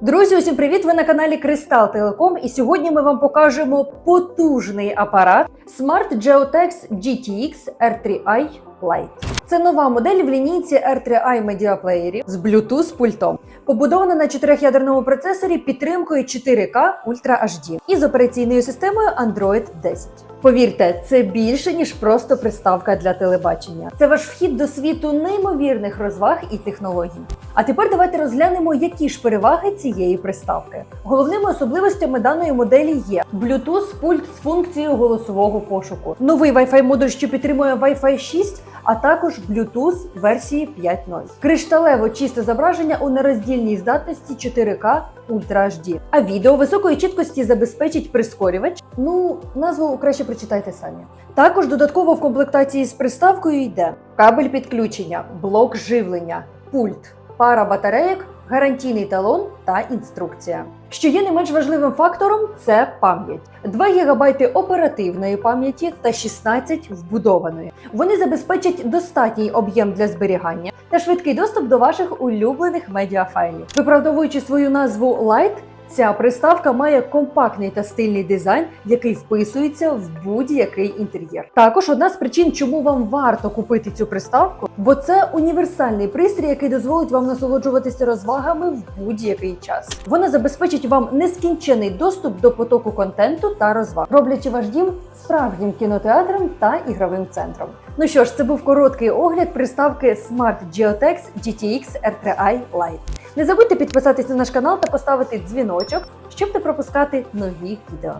Друзі, усім привіт! Ви на каналі Кристал Телеком, і сьогодні ми вам покажемо потужний апарат Smart Geotex GTX R3i Lite. Це нова модель в лінійці R3i Media Player з Bluetooth пультом. Побудована на чотирьохядерному процесорі підтримкою 4K Ultra HD і з операційною системою Android 10. Повірте, це більше ніж просто приставка для телебачення. Це ваш вхід до світу неймовірних розваг і технологій. А тепер давайте розглянемо, які ж переваги цієї приставки. Головними особливостями даної моделі є Bluetooth пульт з функцією голосового пошуку, новий Wi-Fi модуль, що підтримує Wi-Fi 6, а також Bluetooth версії 5.0. Кришталево чисте зображення у нероздільній здатності 4К Ultra HD. А відео високої чіткості забезпечить прискорювач. Ну, назву краще прочитайте самі. Також додатково в комплектації з приставкою йде кабель підключення, блок живлення, пульт, пара батарейок, гарантійний талон та інструкція. Що є не менш важливим фактором, це пам'ять. 2 ГБ оперативної пам'яті та 16 вбудованої. Вони забезпечать достатній об'єм для зберігання та швидкий доступ до ваших улюблених медіафайлів. Виправдовуючи свою назву Lite, Ця приставка має компактний та стильний дизайн, який вписується в будь-який інтер'єр. Також одна з причин, чому вам варто купити цю приставку, бо це універсальний пристрій, який дозволить вам насолоджуватися розвагами в будь-який час. Вона забезпечить вам нескінчений доступ до потоку контенту та розваг, роблячи ваш дім справжнім кінотеатром та ігровим центром. Ну що ж, це був короткий огляд приставки Smart Geotex GTX R3i Lite. Не забудьте підписатись на наш канал та поставити дзвіночок, щоб не пропускати нові відео.